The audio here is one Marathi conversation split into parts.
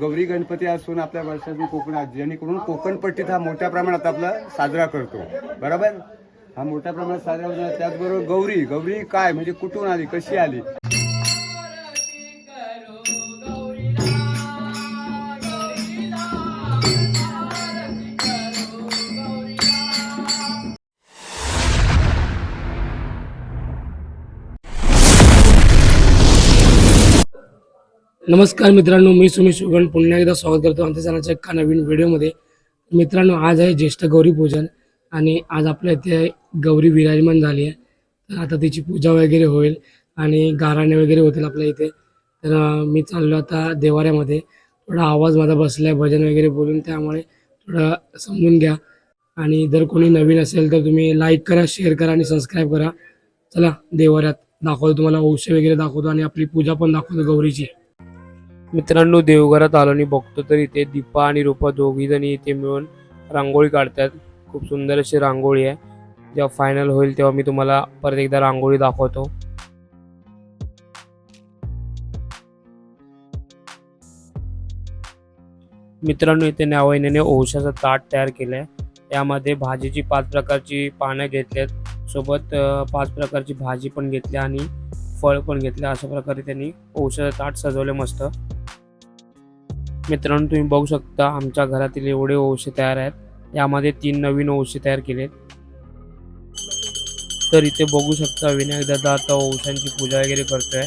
गौरी गणपती असून आपल्या वर्षातून कोकणात जेणेकरून कोकणपट्टीत हा मोठ्या प्रमाणात आपला साजरा करतो. बरोबर? हा मोठ्या प्रमाणात साजरा होतो. त्याचबरोबर गौरी गौरी काय? म्हणजे कुठून आली? कशी आली? नमस्कार मित्रांनो मी सुमेश उगण पुन्हा एकदा स्वागत करतो आमच्या चॅनलच्या एका नवीन व्हिडिओमध्ये. मित्रांनो आज आहे ज्येष्ठ गौरी पूजन आणि आज आपल्या इथे गौरी विराजमान झाली आहे. तर आता तिची पूजा वगैरे होईल आणि गाराणे वगैरे होतील आपल्या इथे. तर मी चाललो आता देवाऱ्यामध्ये. थोडा आवाज माझा बसला आहे भजन वगैरे बोलून त्यामुळे थोडं समजून घ्या. आणि जर कोणी नवीन असेल तर तुम्ही लाईक करा शेअर करा आणि सबस्क्राईब करा. चला देवाऱ्यात दाखवतो तुम्हाला औषध वगैरे दाखवतो आणि आपली पूजा पण दाखवतो गौरीची. मित्रांनो देवघरात आलो आणि बघतो तर इथे दीपा आणि रूपा दोघी जणी इथे मिळून रांगोळी काढतात. खूप सुंदर अशी रांगोळी आहे. जेव्हा फायनल होईल तेव्हा मी तुम्हाला परत एकदा रांगोळी दाखवतो. मित्रांनो इथे न्यावैनेने ओशाचं ताट तयार केलं आहे यामध्ये भाजीची पाच प्रकारची पानं घेतल्यात सोबत पाच प्रकारची भाजी पण घेतली आणि फळ पण घेतले अशा प्रकारे त्यांनी औषध ताट सजवले मस्त. मित्रांनो तुम्ही बघू शकता आमच्या घरातील एवढे औषध तयार आहेत. यामध्ये तीन नवीन औषध तयार केलेत तर इथे बघू शकता विनायक दादा आता औषधांची पूजा वगैरे करतोय.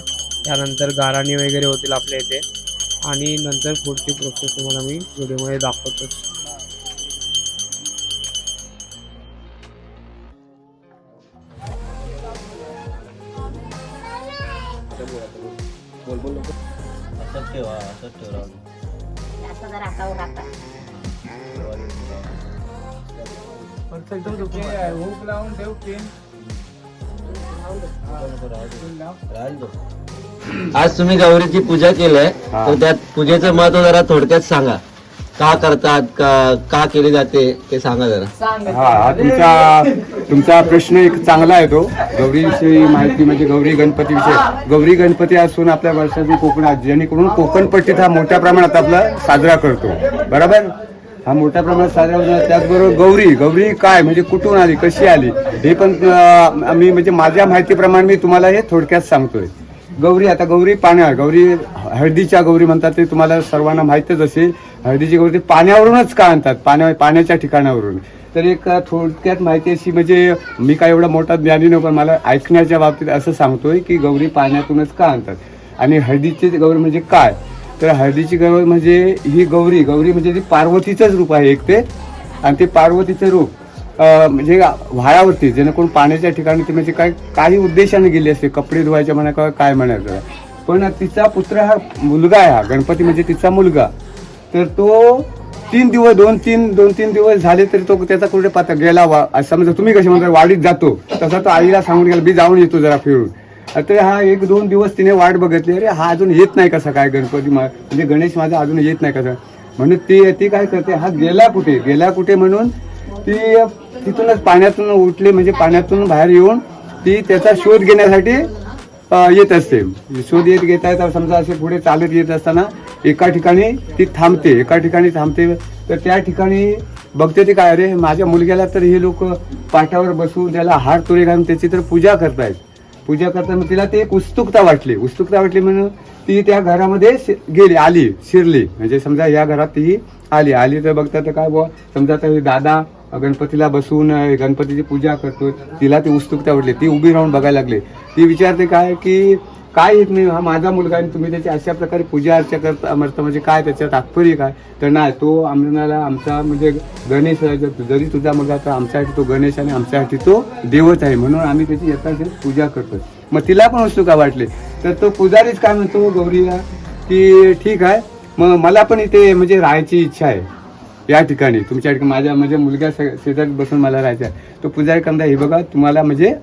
त्यानंतर गाराणी वगैरे होतील आपल्या इथे. आणि नंतर पुढची प्रोसेस तुम्हाला मी व्हिडिओमध्ये दाखवतोच. ठेवा असंच ठेवा. असं जरा खाऊ टाका हुक लावून ठेव पेन आज तुम्ही गौरीची पूजा केलंय हा. तर त्यात पूजेचं महत्त्व जरा थोडक्यात सांगा. का करतात का का केली जाते ते सांगा जरा. हा हा तुमचा तुमचा प्रश्न एक चांगला आहे तो. गौरीविषयी माहिती म्हणजे गौरी गणपती विषयी. गौरी गणपती असून आपल्या वर्षातून कोकणात जेणेकरून कोकणपट्टीत हा मोठ्या प्रमाणात आपला साजरा करतो. बरोबर? हा मोठ्या प्रमाणात साजरा होतो. त्याचबरोबर गौरी. गौरी काय? म्हणजे कुठून आली? कशी आली? हे पण अं, मी म्हणजे माझ्या माहितीप्रमाणे मी तुम्हाला हे थोडक्यात सांगतोय. गौरी आता गौरी पाण्या गौरी हळदीच्या गौरी म्हणतात ते तुम्हाला सर्वांना माहीतच असेल. हळदीची गौरी ते पाण्यावरूनच का आणतात? पाण्या पाण्याच्या ठिकाणावरून. तर एक थोडक्यात माहिती अशी म्हणजे मी काय एवढा मोठा ज्ञानी नाही पण मला ऐकण्याच्या बाबतीत असं सांगतोय की गौरी पाण्यातूनच का आणतात? आणि हळदीची गौरी म्हणजे काय? तर हळदीची गौरी म्हणजे ही गौरी गौरी म्हणजे ती पार्वतीचंच रूप आहे एक ते. आणि ते पार्वतीचं रूप म्हणजे व्हाळावरती जेणेकरून पाण्याच्या ठिकाणी ती म्हणजे काय काही उद्देशाने गेली असते. कपडे धुवायचे म्हणा किंवा काय म्हणायचं पण तिचा पुत्र हा मुलगा आहे हा गणपती म्हणजे तिचा मुलगा. तर तो तीन दिवस दोन तीन दोन तीन दिवस झाले तरी तो त्याचा कुठे पात्र गेला वा असं समजा तुम्ही कसे म्हणता वाडीत जातो. तसा तो आईला सांगून गेला मी जाऊन येतो जरा फिरून. तर हा एक दोन दिवस तिने वाट बघितली अरे हा अजून येत नाही कसा काय गणपती मा- म्हणजे गणेश माझा अजून येत नाही कसा? म्हणून ती ती काय करते हा गेला कुठे? गेला कुठे म्हणून ती तिथूनच पाण्यातून उठली म्हणजे पाण्यातून बाहेर येऊन ती त्याचा शोध घेण्यासाठी येत असते. शोध येत घेता येता समजा असे पुढे चालत येत असताना एका ठिकाणी ती थांबते एका ठिकाणी थांबते. तर त्या ठिकाणी बघते ती काय अरे माझ्या मुलग्याला तर हे लोक पाठावर बसून त्याला हार तुरे घालून त्याची तर पूजा करतायत. पूजा करताना तिला ते एक उत्सुकता वाटली. उत्सुकता वाटली म्हणून ती त्या घरामध्ये शि- गेली आली शिरली. म्हणजे समजा या घरात ती आली. आली तर बघता तर काय बुवा समजा तर दादा गणपतीला बसून गणपतीची पूजा करतो तिला ती उत्सुकता आवडली ती उभी राहून बघायला लागली. ती विचारते काय की काय येत नाही? हा माझा मुलगा आणि तुम्ही त्याची अशा प्रकारे पूजा अर्चा करता म्हणता म्हणजे काय त्याचं तात्पर्य काय? तर नाही तो आम्हाला आमचा म्हणजे गणेश जरी तुझा मुलगा तर आमच्यासाठी तो गणेश आणि आमच्यासाठी तो देवच आहे. म्हणून आम्ही त्याची यथाशील पूजा करतो मग तिला पण उत्सुका वाटले. तर तो पुजारीच काय म्हणतो गौरीला की ठीक आहे. मग मला पण इथे म्हणजे राहायची इच्छा आहे. या ठिकाणी. तुमच्या ठिकाणी माझ्या म्हणजे मुलगा शेजारी बसून मला राहायचं आहे. तो पुजारी कंदा हे बघा तुम्हाला म्हणजे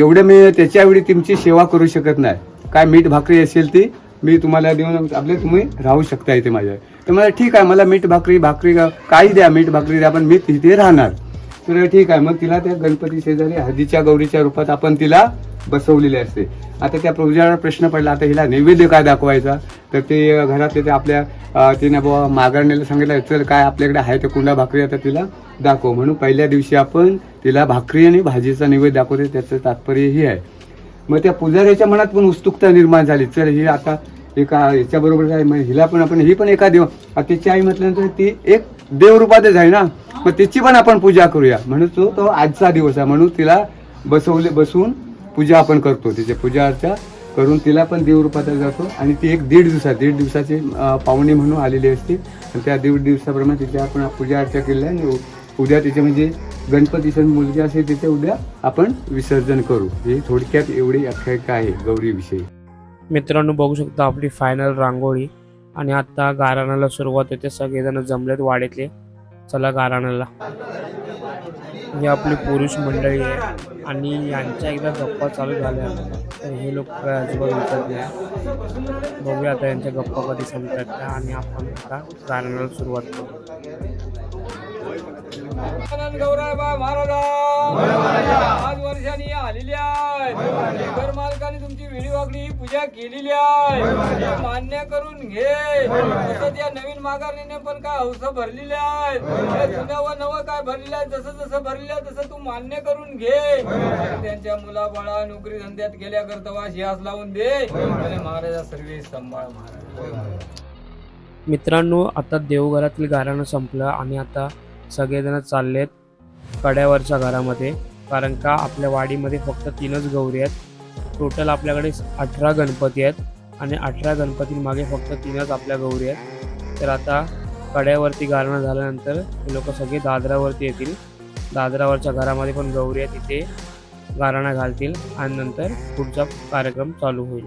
एवढं मी त्याच्यावेळी तुमची सेवा करू शकत नाही. काय मीठ भाकरी असेल ती मी तुम्हाला देऊन आपले तुम्ही राहू शकता इथे माझ्या. तर मला ठीक आहे मला मीठ भाकरी भाकरी का- काही द्या मीठ भाकरी द्या पण मी तिथे राहणार. तर ठीक आहे मग तिला त्या गणपती शेजारी हळदीच्या गौरीच्या रूपात आपण तिला बसवलेली असते. आता त्या पूजाला प्रश्न पडला आता हिला नैवेद्य काय दाखवायचा? तर ते घरातले ते आपल्या तिने बाबा मागरणीला सांगितलं तर काय आपल्याकडे आहे ते कुंडा भाकरी आता तिला दाखव. म्हणून पहिल्या दिवशी आपण तिला भाकरी आणि भाजीचा नैवेद्य दाखवते त्याचं तात्पर्य ही आहे. मग त्या पुजाऱ्याच्या मनात पण उत्सुकता निर्माण झाली चल ही आता एका याच्याबरोबर आहे मग हिला पण आपण ही पण एका देव तिची आई म्हटल्यानंतर ती एक देवरूपातच आहे ना? मग तिची पण आपण पूजा करूया. म्हणून तो तो आजचा दिवस आहे. म्हणून तिला बसवले बसून पूजा आपण करतो. तिच्या पूजा अर्चा करून तिला पण देवरूपात जातो. आणि ती एक दीड दिवसात दीड दिवसाची पाहुणे म्हणून आलेली असते. आणि त्या दीड दिवसाप्रमाणे तिच्या आपण पूजा अर्चा केली आहे आणि उद्या तिचे म्हणजे गणपतीचं मुलगी असेल तिथे उद्या आपण विसर्जन करू. ही थोडक्यात एवढी आख्यायिका आहे गौरीविषयी. मित्रांनो बघू शकता आपली फायनल रांगोळी. आणि आता गाराणाला सुरुवात होते. सगळेजण जमलेत वाडीतले. चला गाराणाला ही आपली पुरुष मंडळी आहे. आणि यांच्या एकदा गप्पा चालू झाल्या. तर हे लोक काय अजिबात विचारत नाही. बघूया आता यांच्या गप्पा कधी संपतात. त्या आणि आपण आता गाराणाला सुरुवात करू. गौराबा महाराजा. पाच वर्षांनी आलेली आहे घर मालकाने तुमची वेळीवागडी पूजा केलेली आहे मान्य करून घे. तसंच या नवीन माघारणीने पण काय हौस भरलेले आहे जुन्या व नवं काय भरलेलं आहे जसं जसं भरलेलं आहे तसं तू मान्य करून घे. त्यांच्या त्यांच्या मुलाबाळा नोकरी धंद्यात गेल्या करता शियास लावून दे. महाराजा सर्वे सांभाळ महाराज. मित्रांनो आता देवघरातील गाराणं संपलं. आणि आता सगळेजण चाललेत कड्यावरच्या घरामध्ये कारण का आपल्या वाडीमध्ये फक्त तीनच गौरी आहेत. टोटल आपल्याकडे अठरा गणपती आहेत आणि अठरा गणपतींमागे फक्त तीनच आपल्या गौरी आहेत. तर आता कड्यावरती गारणं झाल्यानंतर हे लोक सगळे दादरावरती येतील. दादरावरच्या घरामध्ये पण गौरी आहेत तिथे गाराणा घालतील आणि नंतर पुढचा कार्यक्रम चालू होईल.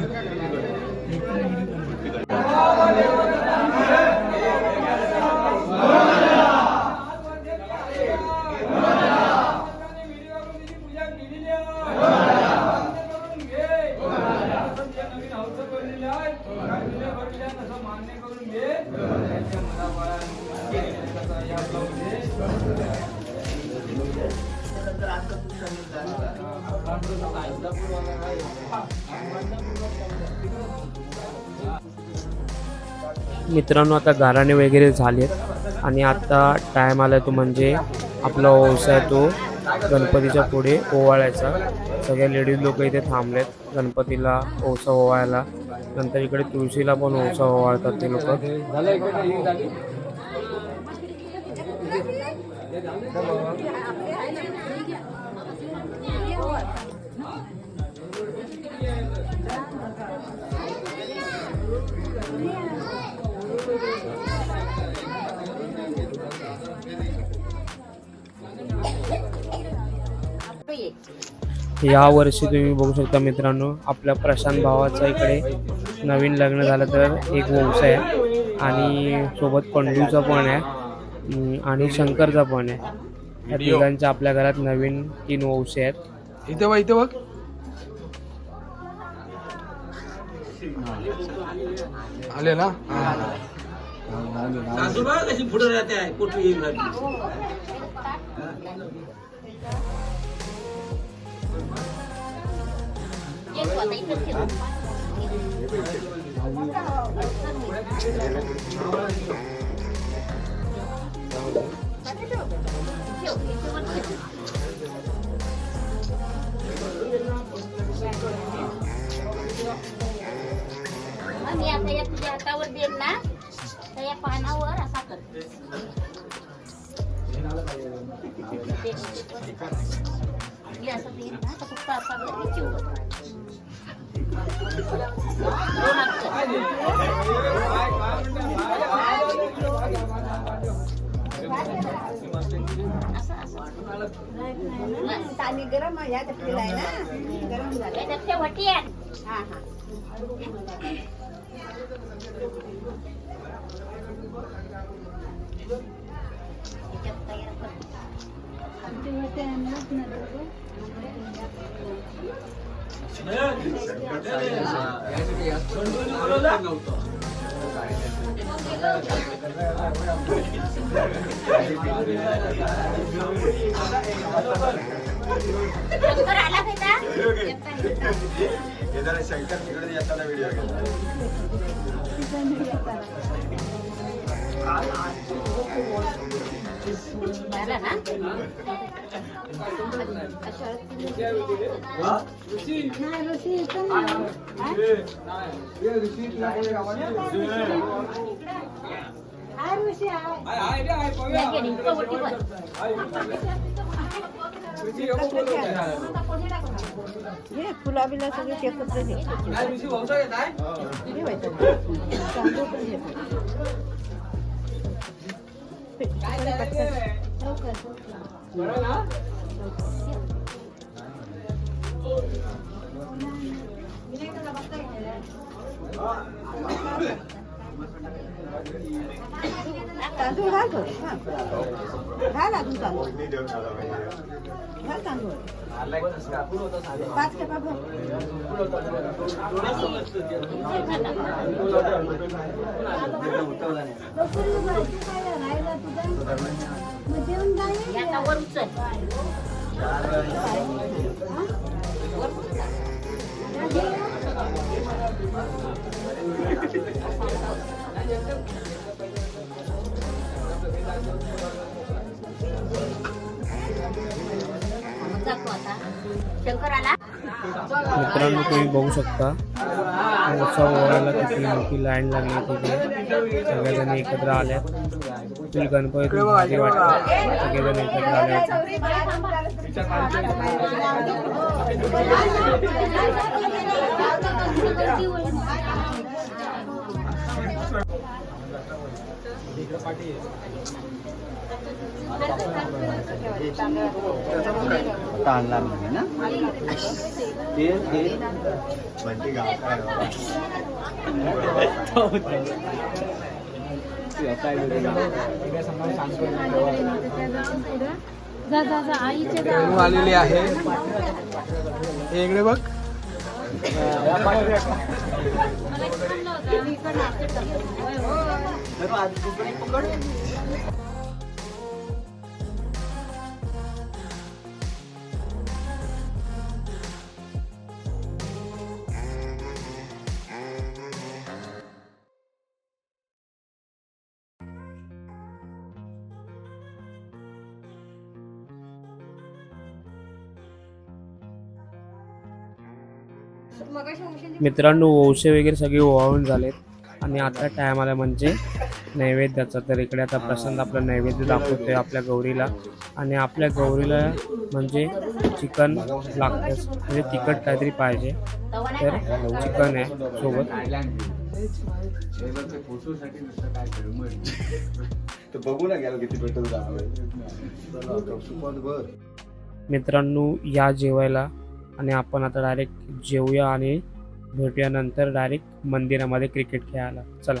생각을 하는 거예요. मित्रांनो आता गाराणे वगैरे झालेत आणि आता टाईम आला तो म्हणजे आपला व्यवसाय आहे तो गणपतीच्या पुढे ओवाळायचा. सगळ्या लेडीज लोक इथे थांबलेत गणपतीला ओसा ओवाळायला. नंतर इकडे तुळशीला पण ओसा ओवाळतात ते लोक. या वर्षी तुम्ही बघू शकता मित्रांनो आपल्या प्रशांत भावाचा इकडे नवीन लग्न झालं तर एक व्यवसाय आहे आणि सोबत पंडूचा पण आहे आणि शंकरचा पण आहे. या तिघांच्या आपल्या घरात नवीन तीन वंशे आहेत. इथे बघ इथे बघ. आले ना? कशी पुढे राहते आहे कुठे येईल ये तू आता इथंच ठेव. ठेव, इथं ठेव. मग मी आता या तुझ्या हातावर देईल ना तर या पानावर असा कर हे असं देईल ना तर फक्त असा कर, चिवट. दोन हात कर. असं असं पाणी गरम आहे या टपरीला आहे ना गरम झालं याच्यात ते वटी आहे हा हा याच्यात तयार कर शंकर आला का झाला ना या घे, इतकं वटी भर. हे फुला बिला सगळे एकत्र घे ठेवायचं. तांदूळ पण घे. तांदूळ घाल थोडे हा घाल अजून तांदूळ घाल तांदूळ पाच कपा भर हे मित्रांनो तुम्ही बघू शकता. उत्सव ओळायला किती मोठी लाईन लागली तिथे. जणी एकत्र आल्यात फुल गणपती भारी वाटतं. सगळेजण एकत्र आले आता आणणार नाही ना? ते ते रेणू आलेली आहे. हे इकडे बघ. मित्रांनो वौसे वगैरे सगळे ओवाळून झालेत. आणि आता टाइम आला म्हणजे नैवेद्याचा. तर इकडे आता प्रसन्न आपला नैवेद्य दाखवतोय आपल्या गौरीला. आणि आपल्या गौरीला म्हणजे चिकन लागतंच. म्हणजे तिखट काहीतरी पाहिजे. तर चिकन आहे सोबत. तर बघू ना गेलो किती पेट्रोल मित्रांनो या जेवायला आणि आपण आता डायरेक्ट जेवूया आणि भेटूया नंतर डायरेक्ट मंदिरामध्ये क्रिकेट खेळायला. चला.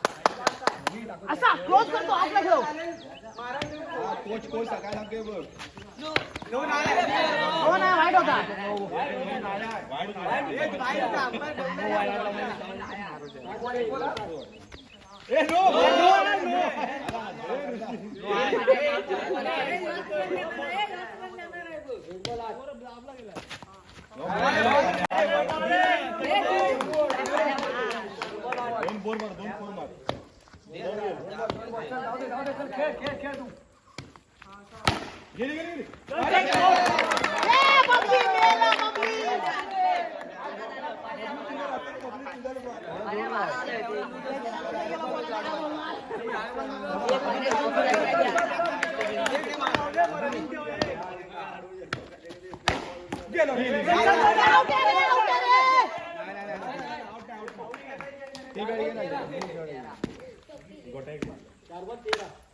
असा क्लोज करतो आपला ठेव कोच कोच सकाळ सांगते बघ हो ना वाईट होता. आपला ए, बबली, मेला, बबली. Out आहे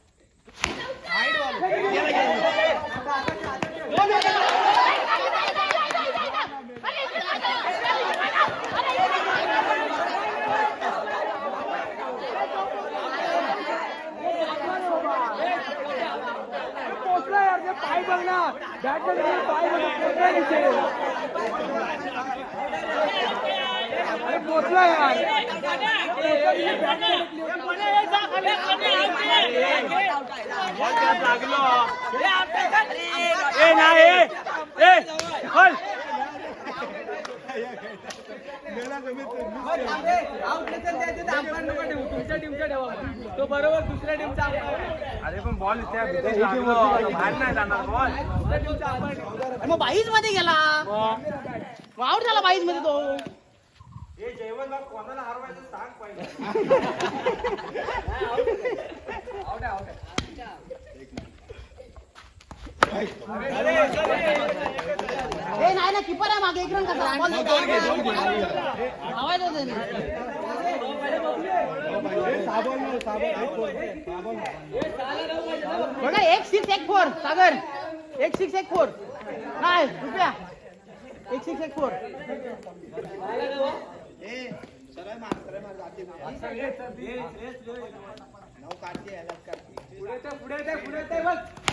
पाय तो बरोबर दुसऱ्या टीमचा अरे पण बॉल बाहेर नाही जाणार बॉल मग बाईसमध्ये गेला आउट झाला बाईसमध्ये तो ए नाही ना किपर आहे मागे एक रन कसा त्याने. बघा एक सिक्स एक फोर सागर. एक सिक्स एक फोर नाही रुपया. एक सिक्स एक फोर ठरवतात तो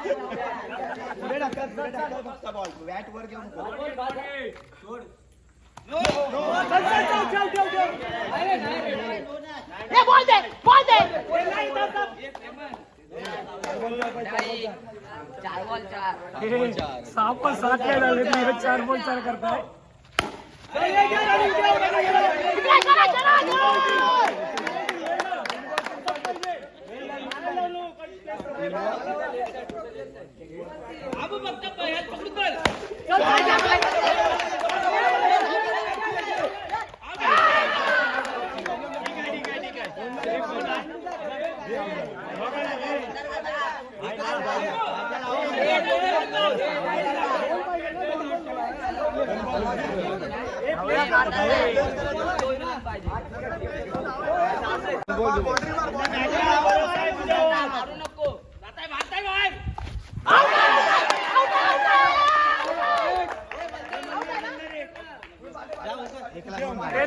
पुढे टाकतात पुढे टाकतात फक्त बॉल. वॅट वर घेऊन पण सात नाही झाले तुम्ही चार बॉल चार करताय इकडे करा, करा, करा. नोट आउट आहे नोट आउट आहे अरे, out आहे.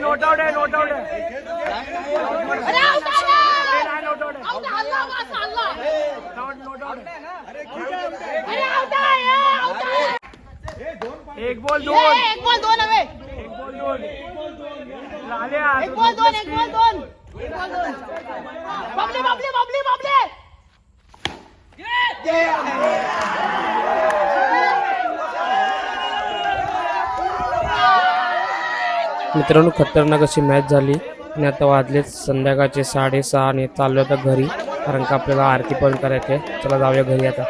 नोट आउट आहे, नोट आउट आहे. एक बॉल हे, एक बॉल दोन. हवे एक बॉल दोन लाल्या एक बॉल दोन. एक बॉल दोन. एक बॉल दोन बाबले बाबले बाबले बाबले. मित्रांनो खतरनाक अशी मॅच झाली. आणि आता वाजले संध्याकाळचे साडेसहा आणि चाललो आता घरी कारण का आपल्याला आरती पण करायची आहे. चला जाऊया घरी आता.